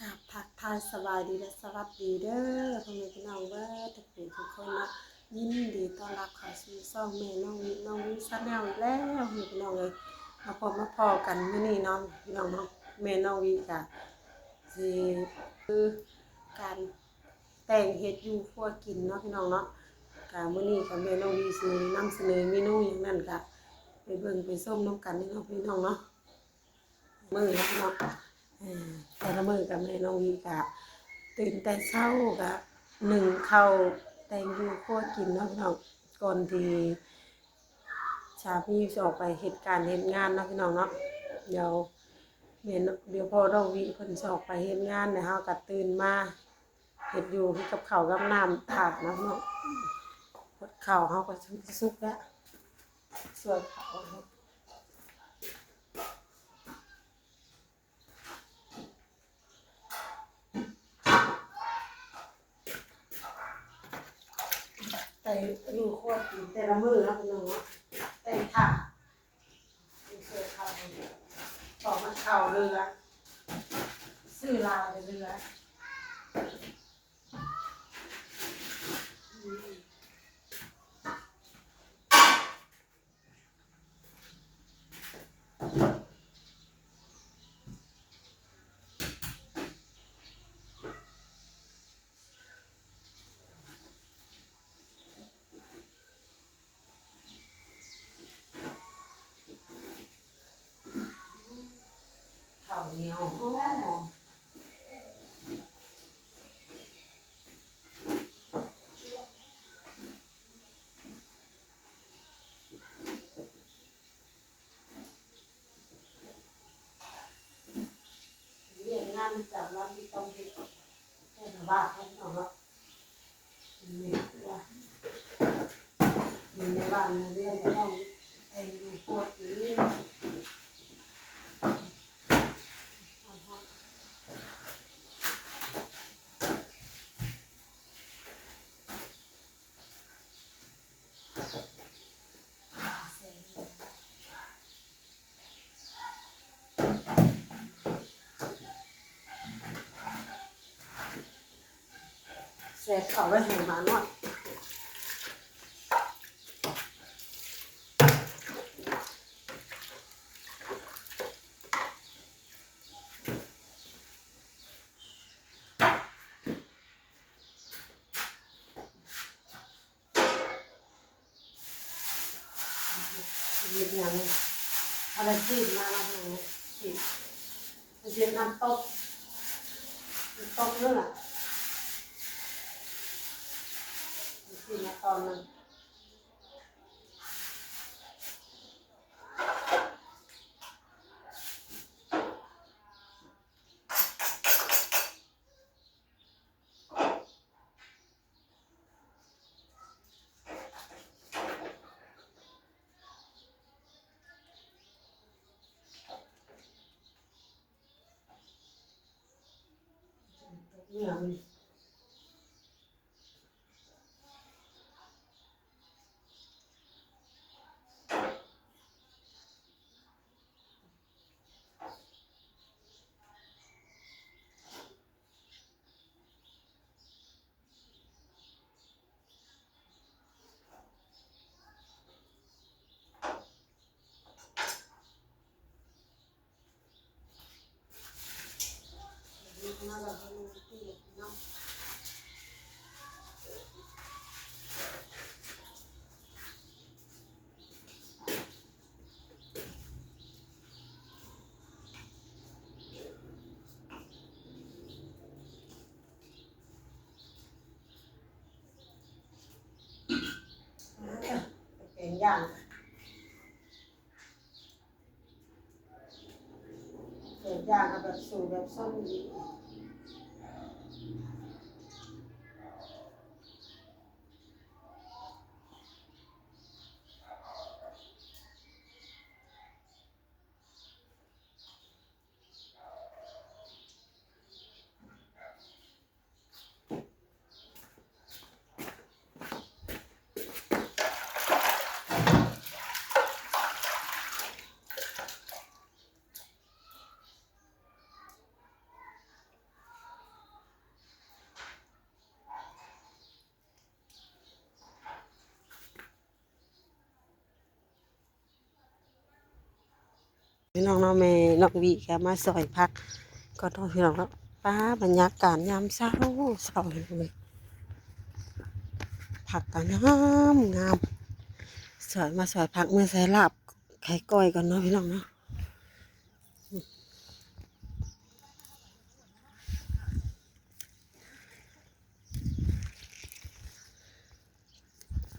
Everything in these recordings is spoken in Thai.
กับทักทายสบายดีและสวัสดีเด้อพ่อแม่พี่น้องเบ้อทุกผู้ทุกคนนะยินดีต้อนรับเข้าสู่ช่องแม่น้องน้องชาแนลแล้วพ่อแม่พี่น้องเลยมาพบมาพอกันมื้อนี้น้องพี่น้องเนาะแม่น้องวิกะสิคือการแต่งเฮ็ดอยู่ครัวกินเนาะพี่น้องเนาะกะมื้อนี้กับแม่น้องวิสินำเสนอเมนูอย่างนั้นกะไปเบิ่งไปส้มน้ำกันนี่เนาะพี่น้องเนาะมื้อเนาะพี่น้อง แต่ละมือกับแม่น้องวีกะตื่นแต่เช้ากะหนึ่งเข้าแตงยู่ครัวกินเนาะพี่น้องก่อนที่ชาพี่จะออกไปเหตุการณ์เหตุงานเนาะพี่น้องเนาะเดี๋ยวแม่นเดี๋ยวพอน้องวีเพิ่นจะออกไปเหตุงานเนี่ยเฮาก็ตื่นมาเฮ็ดอยู่กับเข้ากับน้ำถาดนาะพี่น้องพดข้าเฮาก็สุกแล้วสวยข้าเนาะแต่อยู่โคตรกินแต่ละมือนะคุณน้องเนาะแต่ค่ะมีเสื้อขาวต่อมาเข่าเรือ ซื้อลาเรือ รียนจากร้านที่ต้องเฮ็ดแค่ละบาทให้น้องเนาะนี่ว่าอยู่ในบ้านเรียนก็ต้องไอ้อยู่ปวดอยู่นี่ เสร็จเอาไว้ให้หมาหน่อยเรียนอย่างอะไรจีบมาแล้วหนูจีบเรียนน้ำตกน้ำตกเนื้อ สิมาตอนนั้น เอย่างเกิดอย่างแบบสูตรแบบส้มดี องเนาะแม่น้องวีก็มาซอยพัก ก็ต้องพี่น้องเนาะป้าบรรยากาศยามเช้าเช้าเลยผักก็งามงามสอยมาสอยผักเมื่อใส่ลาบไข่ก้อยก่อนเนาะพี่น้องเนาะ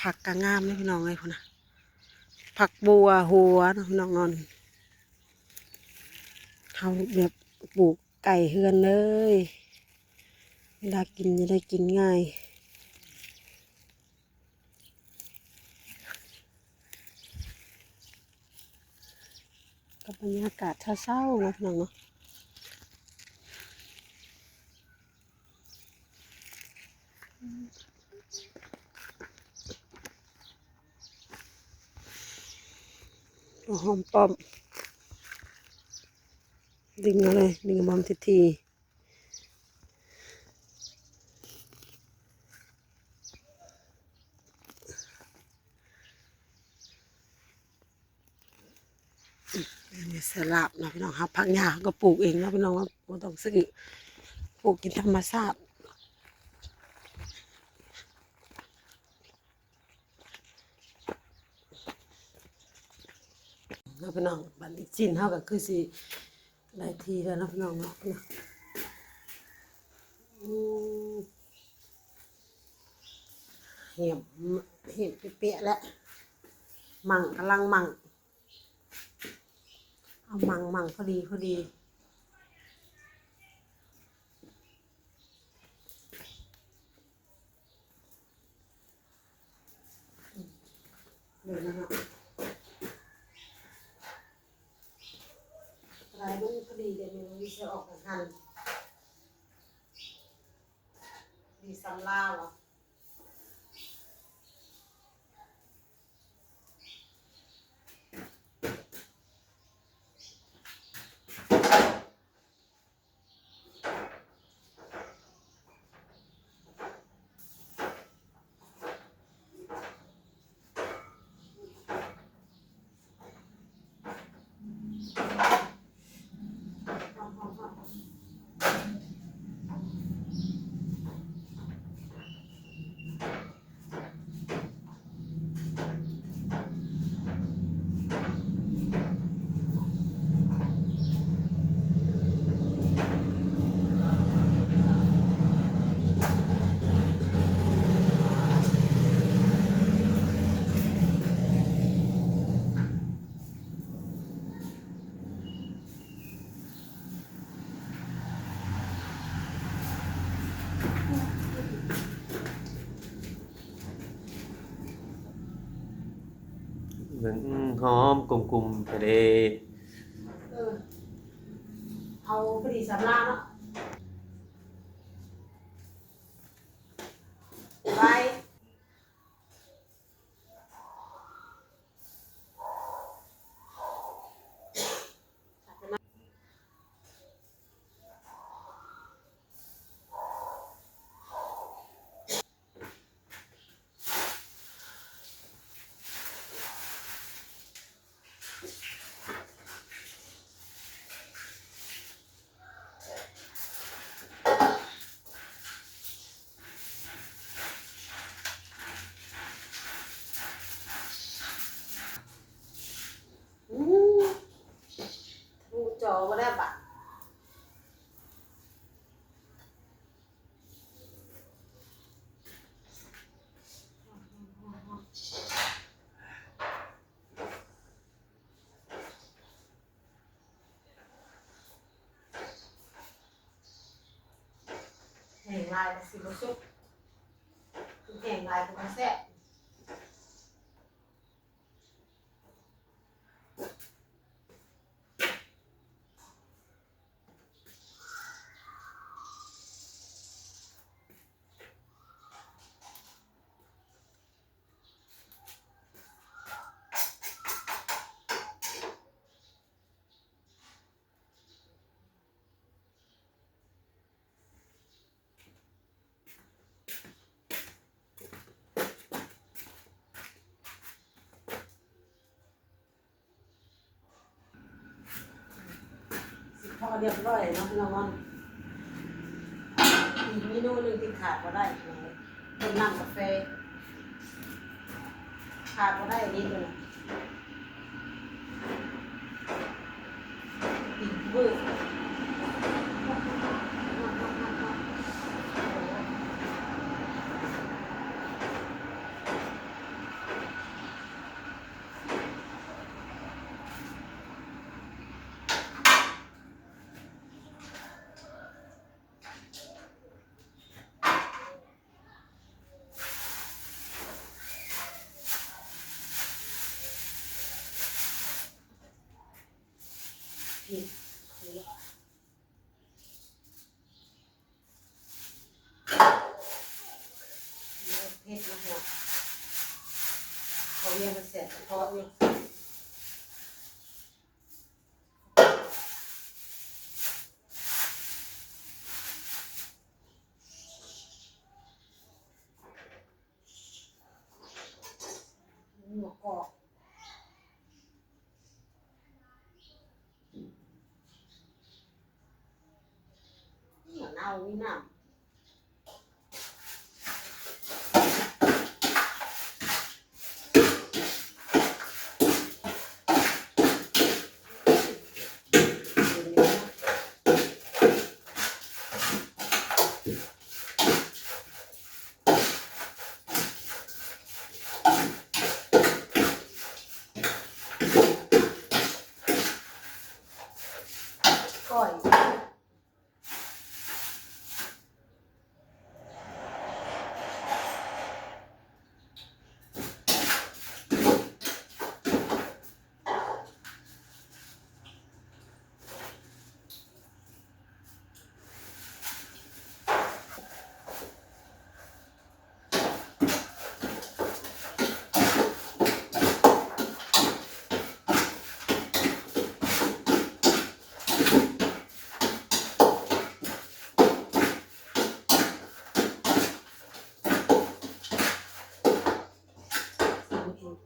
ผักก็งามเลยพี่น้องเลยพุ่นนะผักบัวหัวนาะพี่น้องนอน เขาแบบปลูกไก่เฮือนเลย เวลากินจะได้กินง่ายกับบรรยากาศเศร้าๆนะพี่น้องเนาะหอมปอม ดึงมาเลยดึงบอมทีทีนี่สลับนะพี่น้องครับผักหญ้าก็ปลูกเองนะพี่น้องว่าบ่ต้องซื้อปลูกกินธรรมชาติแล้วพี่น้องบัดนี้จินเท่ากับคือสิ หลายทีแล้วนะพี่น้องเนาะพี่น้องเหี่ยมเหี่ยมเปียะแล้ว มั่งกำลังมั่ง เอามังมังพอดีพอดียวนะครับอะไรมันพอดีเดี๋ยวมันวิจะออกกันทันดีซัมล่าวเหรอเหอนหอมกลุ่มๆทะเล เออ เอาพอดีซัมล่าวเนาะไป อืมดูจอมาได้ปะแห่ง ลายกับสิบสุกแห่งลายกับแซ่บ อ พอเรียบร้อยเนาะพี่น้องมันอีกเมนูหนึ่งที่ขาดก็ได้ต้มน้ำกาแฟ ขาดก็ได้อันนี้เลยอีกเบอร์ เผ็ดนะฮะเขาเรียกมันเสร็จเพาะเนี่ยหมวกกอก อยสั่งเอง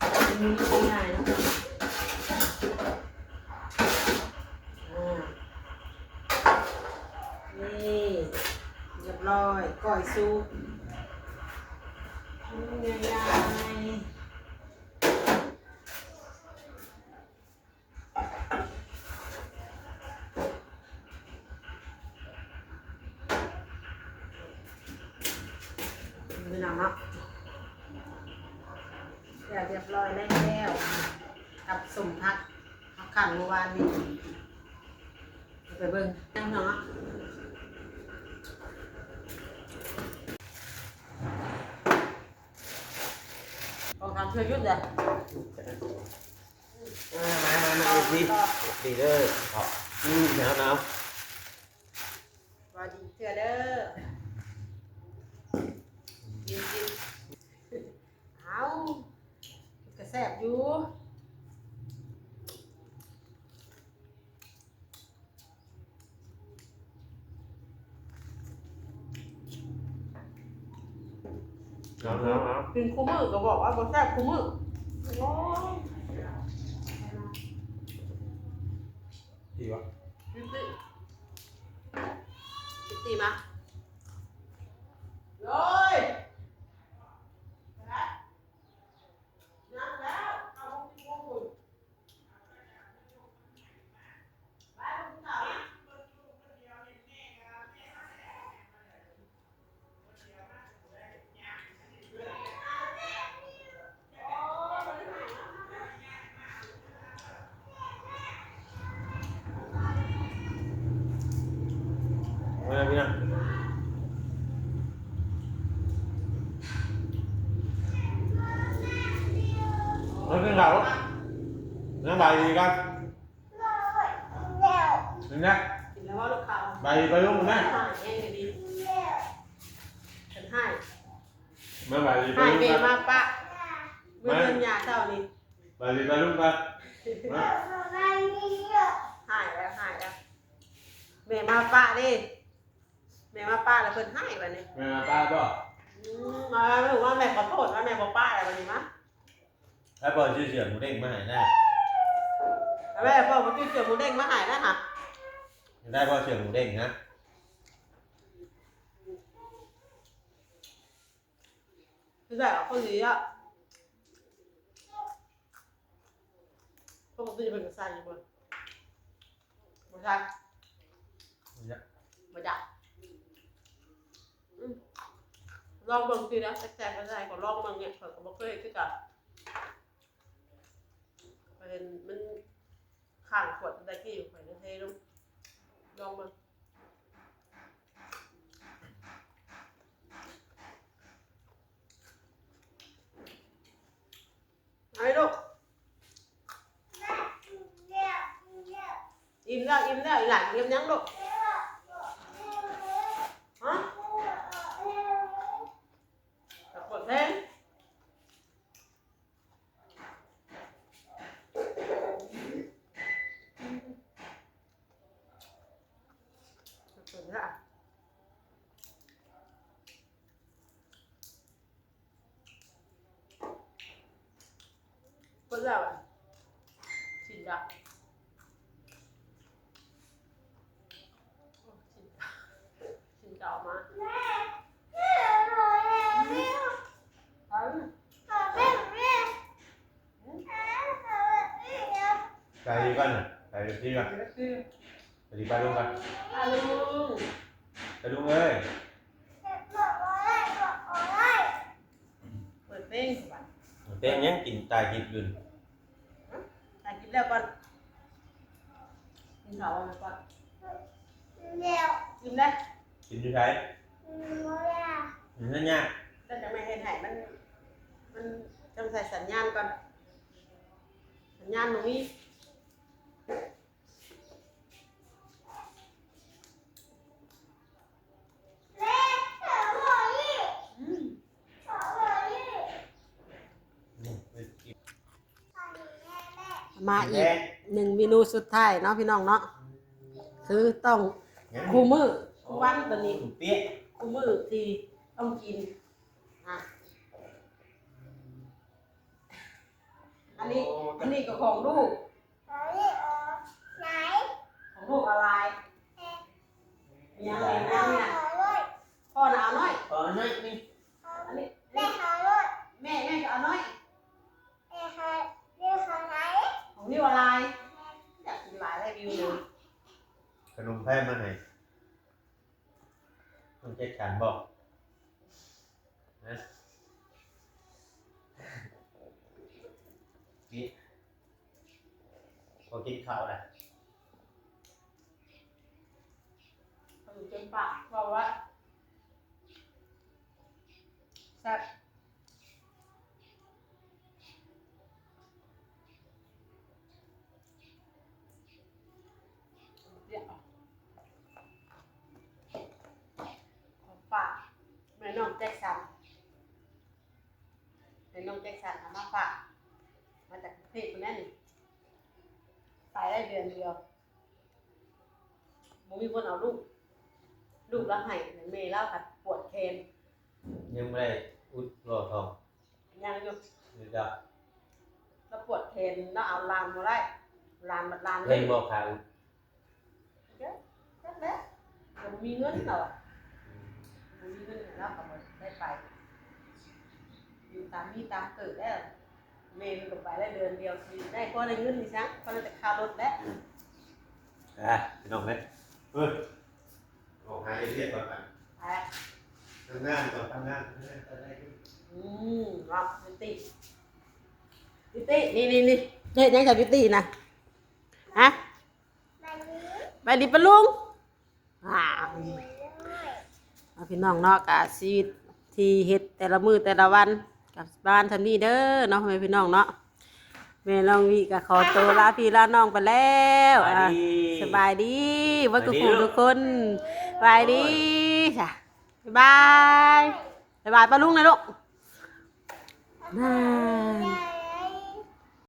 อันนี้ง่ายๆนะอ่านี่เรียบร้ อยก้อยซุปง่ายๆไม่นานเนาะเดี๋ยวเรียบร้อยแล้วกับสมพักเอาขันเมื่อวานนี้เอาไปเบิ่งนั่งเนาะ ลอง ดเลยมามามาดีดีเด้อขออืมหนาวหนาว ว่าดีเพื่อเด้อกินกินเอากระแสบอยู่ หนาวหนาวหนาว กินคู่มือก็บอกว่าบ่แซ่บคู่มือ โอ้ย ดีวะ กินสิกินสิมาเลยนั่งแล้วเอาของกินของคุณไปเอาของเขานะ มาพี่นะ nó cái nào nó bài gì con đừng nhá กินแล้วว่าลูกเขา bài bài luôn ให้ nhá เองดีฉันให้ mà bài gì ให้ bài เม luôn มา con ปะเมื่อเดือนยาเจ้านี่ bài gì bài luôn con มาหายแล้วหายแล้วแม่มาป้าดิแม่มาป้าแล้วเพิ่นหายวันนี้แม่มาป้าบ่อืมมาไม่รู้ว่าแม่ขอโทษว่าแม่บอกป้าอะไรวันนี้มะถ้าบ่ชื่อเสียงหมูเด้งมาให้ได้แล้วแม่พ่อมาจุ้ยเสือหมูเด้งมาหายนะฮะได้บ่เสียงหมูเด้งนะ คือแบบคนนี้อะปกติเป็นกระสันอยู่บนบนใช่มาจับอืมลองเบิ่งสินะแซ่บๆก็ได้ก็ลองเบิ่งเนี่ยเผื่อก็บ่เคยคือกันเห็นมันข้างขวดตะกี้อยู่ข่อยจะเทลงลองเบิ่ง ไอ้ลูกอิ่มแล้วอิ่มแล้วอีหลานอิ่มยังลูกฮะเปิดเพลงเปิดละเปิด แล้วอะชินดาโอ้ชินดาชินดาออกมาเอาใจดีก่อนน่ะใจดีก่อนเดี๋ยวคือใจดีไปลุงกันอาลุงไปลุงเอ้ยเปิดเพลงก่อนเต้นยังกินตายกินอื่นถ่ายคลิป แล้วก่อนกินข้าวมาก่อนกินได้ กินอยู่ใช้กินนั่นยากก็จะไม่ให้ถ่ายมัน มันต้องใส่สัญญาณก่อน สัญญาณตรงนี้อื มนี่ไปกินมาอีกหนึ่งเมนูสุดท้ายเนาะพี่น้องเนาะคือต้องงั้นคู่มือคู่วันตัวนี้เปี้ยคู่มือที่ต้องกินอะอันนี้อันนี้ก็ของลูกของลูกอะไรยังไงนะเนี่ยพ่อหนาวน้อยเออนั่นนี่อันนี้แม่แม่ก็เอาน้อย ของนี่อะไรอยากกินหลายได้วิวเลยขนมแพ้มาไหนต้องเจ็ดขันบอกนะนี่พอกินข้าวแหละขนมเต็มปากบอกว่าแซ่บเดี๋ยวของฝากแม่น้องแจ็คสัน แม่น้องแจ็คสันเอามาฝากมาจากประเทศคนนั้นนี่ไปได้เดือนเดียวบ่มีคนเอาลูก ลูกแล้วให้แต่แม่เล่าผัดปวดแขนยังไม่ได้อุดรอทองยังอยู่หรือจะแล้วปวดแขนแล้วเอาลานมาได้ลานบัดลานเล่นบอกขาอุดแค่นั้นผมมีเงินเหรอผมมีเงินแล้วก็บ่ได้ไปอยู่ ตามมีตามเกิดแล้วแม่มันก็ไปได้เดือนเดียวสิได้พอได้เงินนี่ซังพอได้แต่ค่ารถแล้วอะพี่น้องเลยเฮ้ยออกหาเรียกก่อนไปไปทำงานก่อนทำงานจะได้ขึ้นอืมรับพิตตี้พิตตี้นี่นี่นี่เด็ดยังกับพิตตี้นะฮะไปดิปะลุงอ่าเอาพี่น้องเนาะกะชีวิตที่เฮ็ดแต่ละมือแต่ละวัน กับบ้านทำนี่เด้อเนาะพ่อแม่พี่น้องเนาะแม่น้องวิก็ขอตัวลาพี่ลาน้องไปแล้วอะสบายดีว่าทุกคนทุกคนสบายดีจ้ะบ๊ายบายบ๊ายบายปะลุงนะลูกน่า